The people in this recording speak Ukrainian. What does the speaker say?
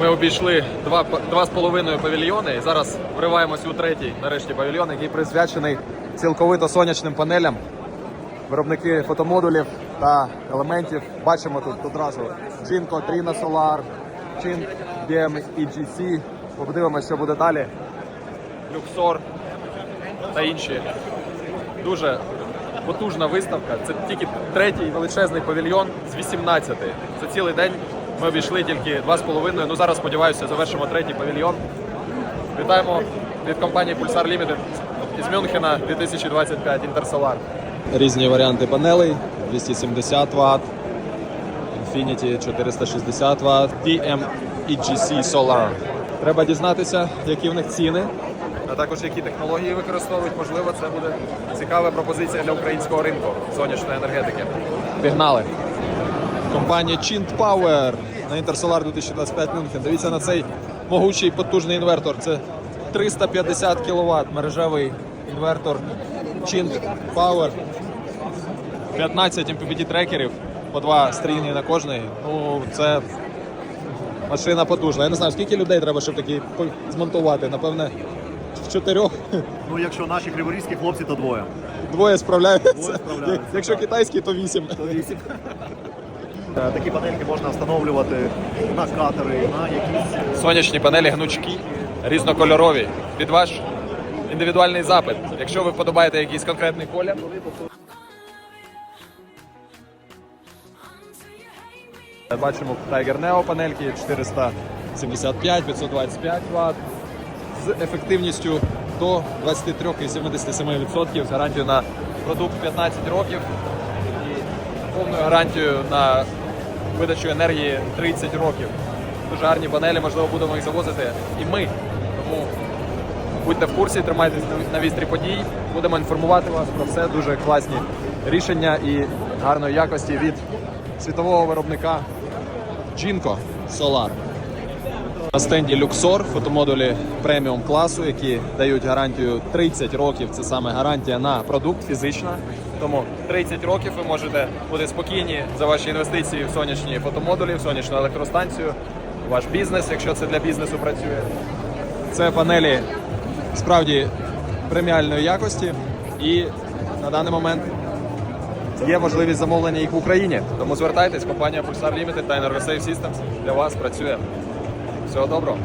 Ми обійшли два, два з половиною павільйони і зараз вриваємося у третій, нарешті, павільйон, який присвячений цілковито сонячним панелям. Виробники фотомодулів та елементів. Бачимо тут одразу Jinko, Trina Solar, Chin BM EGC. Подивимося, що буде далі. Luxor та інші. Дуже потужна виставка. Це тільки третій величезний павільйон з 18. Це цілий день. Ми обійшли тільки два з половиною. Ну зараз сподіваюся, завершимо третій павільйон. Вітаємо від компанії Pulsar Limited із Мюнхена 2025 Інтерсолар. Різні варіанти панелей 270 Вт, Infinity 460 Вт, DM EGC Solar. Треба дізнатися, які в них ціни, а також які технології використовують. Можливо, це буде цікава пропозиція для українського ринку сонячної енергетики. Пігнали! Компанія Chint Power на Intersolar 2025 Мюнхен. Дивіться на цей могучий потужний інвертор. Це 350 кВт мережевий інвертор Chint Power. 15 MPPT трекерів, по два стрійні на кожний. Ну, це машина потужна. Я не знаю, скільки людей треба, щоб по- змонтувати. Напевне, в чотирьох Ну, якщо наші криворізькі хлопці, то двоє. двоє справляються. Двоє справляються, Якщо китайський, то вісім. Е, Такі панельки можна встановлювати на катери, на якісь Сонячні панелі гнучкі, різнокольорові. Під ваш індивідуальний запит. Якщо ви вподобаєте якийсь конкретний колір, бачимо Tiger Neo панельки 475, 525 Вт з ефективністю до 23,77% з гарантією на продукт 15 років і повною гарантією на видачу енергії 30 років. Дуже гарні панелі, можливо, будемо їх завозити і ми. Тому будьте в курсі, тримайтесь на вістрі подій. Будемо інформувати вас про все. Дуже класні рішення і гарної якості від світового виробника Jinko Solar. На стенді Luxor фотомодулі преміум класу, які дають гарантію 30 років. Це саме гарантія на продукт фізична. Тому 30 років ви можете бути спокійні за ваші інвестиції в сонячні фотомодулі, в сонячну електростанцію, ваш бізнес, якщо це для бізнесу працює. Це панелі справді преміальної якості і на даний момент є можливість замовлення їх в Україні. Тому звертайтесь, компанія Pulsar Limited та Energosave Systems для вас працює. Всього доброго.